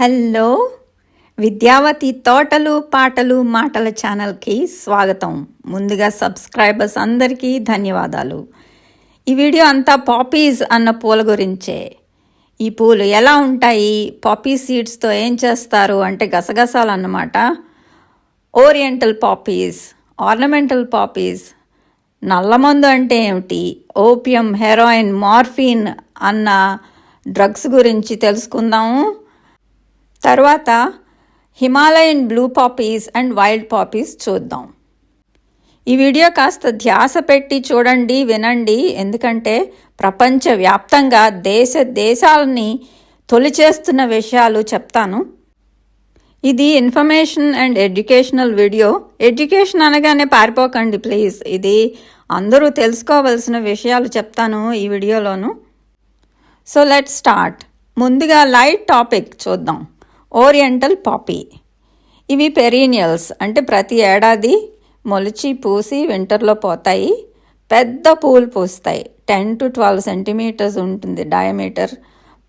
Hello Vidyavati తోటలు పాటలు మాటల ఛానల్కి స్వాగతం. ముందుగా సబ్స్క్రైబర్స్ అందరికీ ధన్యవాదాలు. ఈ వీడియో అంతా పాపీస్ అన్న పూల గురించే. ఈ పూలు ఎలా ఉంటాయి? పాపీ సీడ్స్తో ఏం చేస్తారు? అంటే గసగసాలు అన్నమాట ఓరియంటల్ పాపీస్ ఆర్నమెంటల్ పాపీస్ నల్లమందు అంటే ఏమిటి? ఓపియం హెరాయిన్ మార్ఫిన్ అన్న డ్రగ్స్ గురించి తెలుసుకుందాము. తర్వాత Himalayan blue poppies and wild poppies చూద్దాం. ఈ వీడియో కాస్త ధ్యాస పెట్టి చూడండి వినండి. ఎందుకంటే ప్రపంచవ్యాప్తంగా దేశ దేశాలని తొలిచేస్తున్న విషయాలు చెప్తాను. ఇది information and educational video. Education అనగానే పారిపోకండి ప్లీజ్. ఇది అందరూ తెలుసుకోవలసిన విషయాలు చెప్తాను ఈ వీడియోలోను. So let start. ముందుగా లైట్ టాపిక్ చూద్దాం. Oriental poppy. ఇవి పెరీనియల్స్. అంటే ప్రతి ఏడాది మొలిచి పూసి వింటర్లో పోతాయి. పెద్ద పూలు పూస్తాయి. టెన్ టు ట్వెల్వ్ సెంటీమీటర్స్ ఉంటుంది డయామీటర్.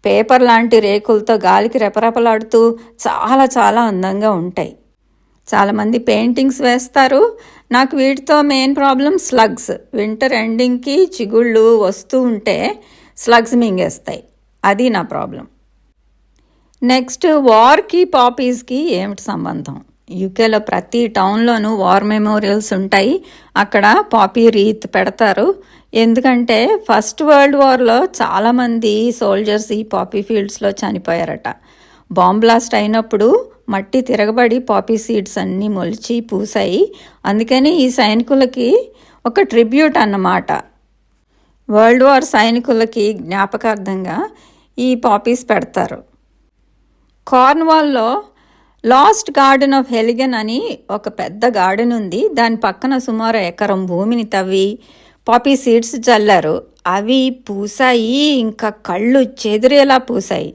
పేపర్ లాంటి రేకులతో గాలికి రెపరెపలాడుతూ చాలా చాలా అందంగా ఉంటాయి. చాలామంది పెయింటింగ్స్ వేస్తారు. నాకు వీటితో మెయిన్ ప్రాబ్లం స్లగ్స్. వింటర్ ఎండింగ్కి చిగుళ్ళు వస్తూ ఉంటే స్లగ్స్ మింగేస్తాయి. అది నా ప్రాబ్లం. నెక్స్ట్ వార్కి పాపీస్కి ఏమిటి సంబంధం? యూకేలో ప్రతి టౌన్లోనూ వార్ మెమోరియల్స్ ఉంటాయి. అక్కడ పాపీ రీత్ పెడతారు. ఎందుకంటే ఫస్ట్ వరల్డ్ వార్లో చాలామంది సోల్జర్స్ ఈ పాపీ ఫీల్డ్స్లో చనిపోయారట. బాంబ్ బ్లాస్ట్ అయినప్పుడు మట్టి తిరగబడి పాపీ సీడ్స్ అన్నీ మొలిచి పూసాయి. అందుకని ఈ సైనికులకి ఒక ట్రిబ్యూట్ అన్నమాట. వరల్డ్ వార్ సైనికులకి జ్ఞాపకార్థంగా ఈ పాపీస్ పెడతారు. కార్న్వాల్లో లాస్ట్ గార్డెన్ ఆఫ్ హెలిగన్ అని ఒక పెద్ద గార్డెన్ ఉంది. దాని పక్కన సుమారు ఎకరం భూమిని తవ్వి పాపీ సీడ్స్ చల్లారు. అవి పూసాయి ఇంకా కళ్ళు చెదిరేలా పూసాయి.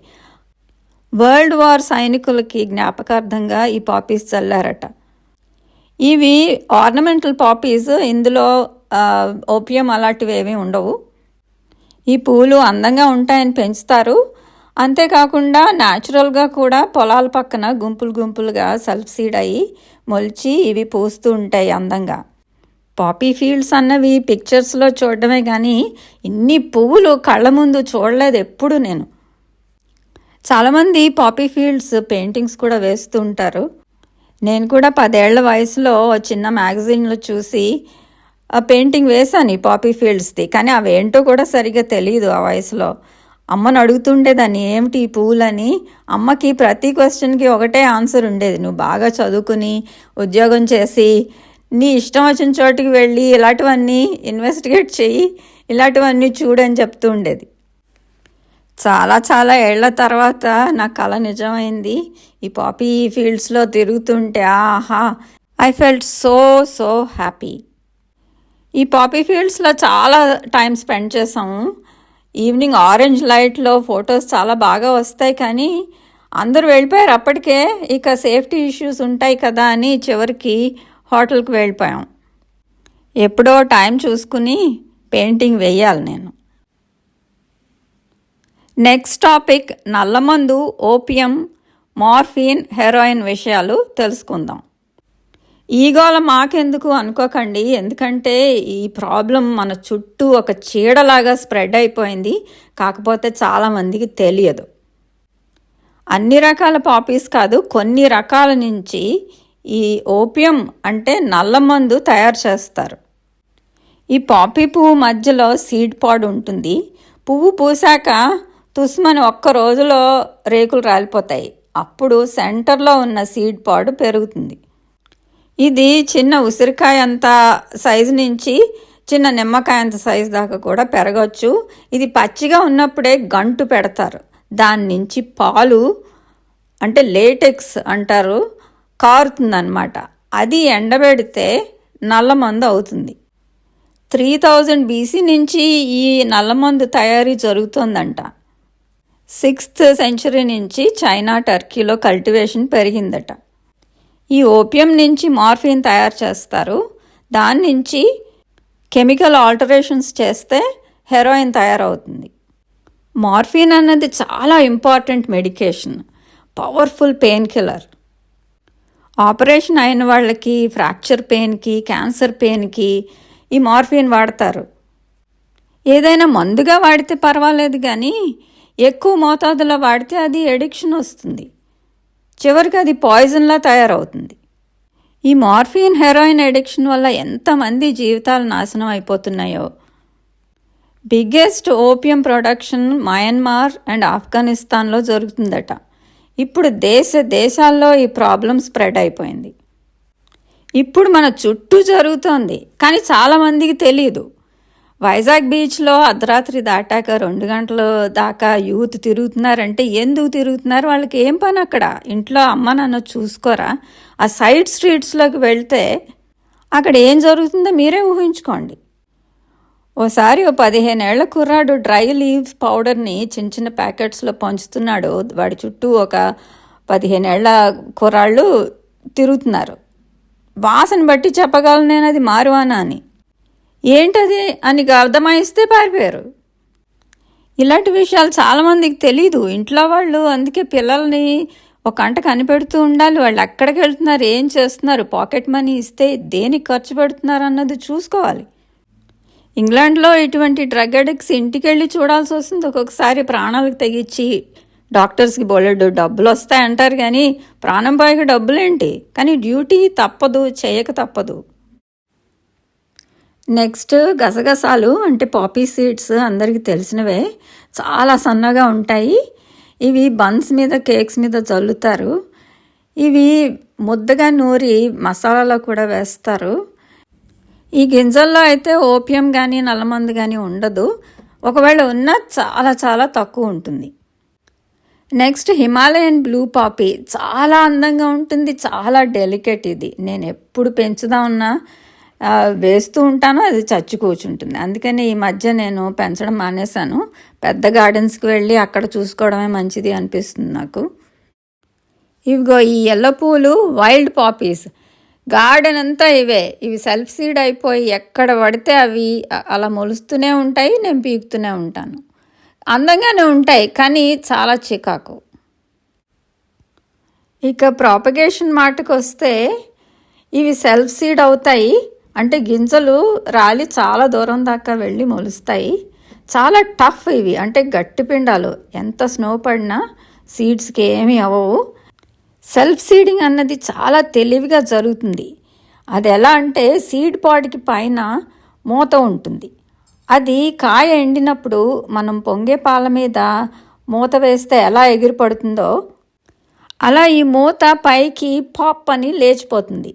వరల్డ్ వార్ సైనికులకి జ్ఞాపకార్థంగా ఈ పాపీస్ చల్లారట. ఇవి ఆర్నమెంటల్ పాపీస్ ఇందులో ఓపియం అలాంటివి ఏమీ ఉండవు. ఈ పూలు అందంగా ఉంటాయని పెంచుతారు. అంతేకాకుండా న్యాచురల్గా కూడా పొలాల పక్కన గుంపులు గుంపులుగా సెల్ఫ్ సీడ్ అయ్యి మొలిచి ఇవి పూస్తూ ఉంటాయి అందంగా. పాపీ ఫీల్డ్స్ అన్నవి పిక్చర్స్లో చూడడమే కానీ ఇన్ని పువ్వులు కళ్ళ ముందు చూడలేదు ఎప్పుడు నేను. చాలామంది పాపీ ఫీల్డ్స్ పెయింటింగ్స్ కూడా వేస్తూ ఉంటారు. నేను కూడా పదేళ్ళ వయసులో చిన్న మ్యాగజైన్లో చూసి ఆ పెయింటింగ్ వేశాను ఈ పాపీ ఫీల్డ్స్ది. కానీ అవేంటో కూడా సరిగ్గా తెలియదు ఆ వయసులో. అమ్మను అడుగుతుండేదాన్ని ఏమిటి ఈ పువ్వులని అమ్మకి ప్రతి క్వశ్చన్కి ఒకటే ఆన్సర్ ఉండేది. నువ్వు బాగా చదువుకుని ఉద్యోగం చేసి నీ ఇష్టం వచ్చిన చోటికి వెళ్ళి ఇలాంటివన్నీ ఇన్వెస్టిగేట్ చెయ్యి ఇలాంటివన్నీ చూడని చెప్తూ ఉండేది. చాలా చాలా ఏళ్ళ తర్వాత నా కళ నిజమైంది. ఈ పాపీ ఫీల్డ్స్లో తిరుగుతుంటే ఆహా I felt so so happy ఈ పాపీ ఫీల్డ్స్లో చాలా టైం స్పెండ్ చేసాము ఈవినింగ్ ఆరెంజ్ లైట్లో ఫొటోస్ చాలా బాగా వస్తాయి కానీ అందరూ వెళ్ళిపోయారు అప్పటికే. ఇక సేఫ్టీ ఇష్యూస్ ఉంటాయి కదా అని చివరికి హోటల్కి వెళ్ళిపోయాం. ఎప్పుడో టైం చూసుకుని పెయింటింగ్ వేయాలి నేను. నెక్స్ట్ టాపిక్ నల్లమందు ఓపియం మార్ఫిన్ హెరాయిన్ విషయాలు తెలుసుకుందాం. ఈగోల మాకెందుకు అనుకోకండి. ఎందుకంటే ఈ ప్రాబ్లం మన చుట్టూ ఒక చీడలాగా స్ప్రెడ్ అయిపోయింది. కాకపోతే చాలామందికి తెలియదు. అన్ని రకాల పాపీస్ కాదు కొన్ని రకాల నుంచి ఈ ఓపియం అంటే నల్ల మందు తయారు చేస్తారు. ఈ పాపీ పువ్వు మధ్యలో సీడ్ పాడ్ ఉంటుంది. పువ్వు పూసాక తుస్మని ఒక్క రోజులో రేకులు రాలిపోతాయి. అప్పుడు సెంటర్లో ఉన్న సీడ్ పాడు పెరుగుతుంది. ఇది చిన్న ఉసిరికాయ అంత సైజు నుంచి చిన్న నిమ్మకాయ అంత సైజు దాకా కూడా పెరగచ్చు. ఇది పచ్చిగా ఉన్నప్పుడే గంటు పెడతారు. దాని నుంచి పాలు అంటే లేటెక్స్ అంటారు కారుతుందన్నమాట. అది ఎండబెడితే నల్లమందు అవుతుంది. త్రీ థౌజండ్ బీసీ నుంచి ఈ నల్లమందు తయారీ జరుగుతుందంట. సిక్స్త్ సెంచరీ నుంచి చైనా టర్కీలో కల్టివేషన్ పెరిగిందట. ఈ ఓపియం నుంచి మార్ఫిన్ తయారు చేస్తారు. దాని నుంచి కెమికల్ ఆల్టరేషన్స్ చేస్తే హెరోయిన్ తయారవుతుంది. మార్ఫిన్ అన్నది చాలా important medication. Powerful painkiller. Operation అయిన వాళ్ళకి ఫ్రాక్చర్ పెయిన్కి క్యాన్సర్ పెయిన్కి ఈ మార్ఫిన్ వాడతారు. ఏదైనా మందుగా వాడితే పర్వాలేదు కానీ ఎక్కువ మోతాదులో వాడితే అది ఎడిక్షన్ వస్తుంది. చివరికి అది పాయిజన్లా తయారవుతుంది. ఈ మార్ఫిన్ హెరాయిన్ ఎడిక్షన్ వల్ల ఎంతమంది జీవితాలు నాశనం అయిపోతున్నాయో. Biggest opium production Myanmar and ఆఫ్ఘనిస్తాన్లో జరుగుతుందట. ఇప్పుడు దేశ దేశాల్లో ఈ ప్రాబ్లం స్ప్రెడ్ అయిపోయింది. ఇప్పుడు మన చుట్టూ జరుగుతోంది కానీ చాలామందికి తెలియదు వైజాగ్ బీచ్లో అర్ధరాత్రి దాటాక రెండు గంటల దాకా యూత్ తిరుగుతున్నారంటే ఎందుకు తిరుగుతున్నారు? వాళ్ళకి ఏం పని అక్కడ? ఇంట్లో అమ్మ నాన్న చూసుకోరా? ఆ సైడ్ స్ట్రీట్స్లోకి వెళ్తే అక్కడ ఏం జరుగుతుందో మీరే ఊహించుకోండి. ఓసారి ఓ పదిహేనేళ్ళ కుర్రాడు డ్రై లీవ్స్ పౌడర్ని చిన్న చిన్న ప్యాకెట్స్లో పంచుతున్నాడు. వాడి చుట్టూ ఒక పదిహేనేళ్ళ కుర్రాళ్ళు తిరుగుతున్నారు. వాసన బట్టి చెప్పగలను నేను అది మారువానా అని. ఏంటది అని అర్థమాయిస్తే పారిపోయారు. ఇలాంటి విషయాలు చాలామందికి తెలీదు. ఇంట్లో వాళ్ళు అందుకే పిల్లల్ని ఒక గంట కనిపెడుతూ ఉండాలి. వాళ్ళు ఎక్కడికి వెళ్తున్నారు ఏం చేస్తున్నారు పాకెట్ మనీ ఇస్తే దేనికి ఖర్చు పెడుతున్నారు అన్నది చూసుకోవాలి. ఇంగ్లాండ్లో ఇటువంటి డ్రగ్ అడిక్ట్స్ ఇంటికి వెళ్ళి చూడాల్సి వస్తుంది. ఒక్కొక్కసారి ప్రాణాలకు తెగించి డాక్టర్స్కి బోలెడు డబ్బులు వస్తాయంటారు కానీ ప్రాణం పోయక డబ్బులేంటి? కానీ డ్యూటీ తప్పదు చేయక తప్పదు. నెక్స్ట్ గసగసాలు అంటే పాపీ సీడ్స్ అందరికీ తెలిసినవే. చాలా సన్నగా ఉంటాయి. ఇవి బన్స్ మీద కేక్స్ మీద చల్లుతారు ఇవి ముద్దగా నూరి మసాలాలో కూడా వేస్తారు. ఈ గింజల్లో అయితే ఓపియం కానీ నల్లమందు కానీ ఉండదు. ఒకవేళ ఉన్నా చాలా చాలా తక్కువ ఉంటుంది. నెక్స్ట్ హిమాలయన్ బ్లూ పాపీ చాలా అందంగా ఉంటుంది. చాలా డెలికేట్ ఇది. నేను ఎప్పుడు పెంచుదామన్నా వేస్తూ ఉంటాను అది చచ్చి కూర్చుంటుంది అందుకని ఈ మధ్య నేను పెంచడం మానేశాను. పెద్ద గార్డెన్స్కి వెళ్ళి అక్కడ చూసుకోవడమే మంచిది అనిపిస్తుంది నాకు. ఇవిగో ఈ ఎల్లో పూలు వైల్డ్ పాపీస్. గార్డెన్ అంతా ఇవే. ఇవి సెల్ఫ్ సీడ్ అయిపోయి ఎక్కడ పడితే అవి అలా మొలుస్తూనే ఉంటాయి నేను పీకుతూనే ఉంటాను. అందంగానే ఉంటాయి కానీ చాలా చికాకు. ఇక ప్రాపగేషన్ మాటకు వస్తే ఇవి సెల్ఫ్ సీడ్ అవుతాయి అంటే గింజలు రాలి చాలా దూరం దాకా వెళ్ళి మొలుస్తాయి. చాలా టఫ్ ఇవి. అంటే గట్టి పిండాలు. ఎంత స్నో పడినా సీడ్స్కి ఏమీ అవ్వవు. సెల్ఫ్ సీడింగ్ అన్నది చాలా తెలివిగా జరుగుతుంది. అది ఎలా అంటే సీడ్ పాడికి పైన మూత ఉంటుంది. అది కాయ ఎండినప్పుడు మనం పొంగే పాల మీద మూత వేస్తే ఎలా ఎగిరిపడుతుందో అలా ఈ మూత పైకి పాప్ అని లేచిపోతుంది.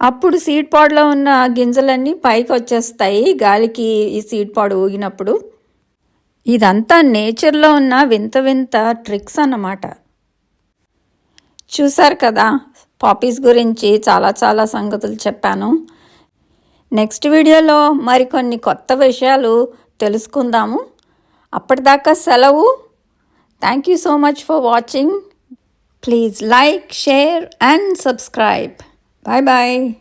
అప్పుడు సీడ్ పాడ్లో ఉన్న గింజలన్నీ పైకి వచ్చేస్తాయి గాలికి ఈ సీడ్ పాడు ఊగినప్పుడు. ఇదంతా నేచర్లో ఉన్న వింత వింత ట్రిక్స్ అన్నమాట. చూసారు కదా పాపీస్ గురించి చాలా చాలా సంగతులు చెప్పాను. నెక్స్ట్ వీడియోలో మరికొన్ని కొత్త విషయాలు తెలుసుకుందాము. అప్పటిదాకా సెలవు. Thank you so much for watching please like share and subscribe Bye bye.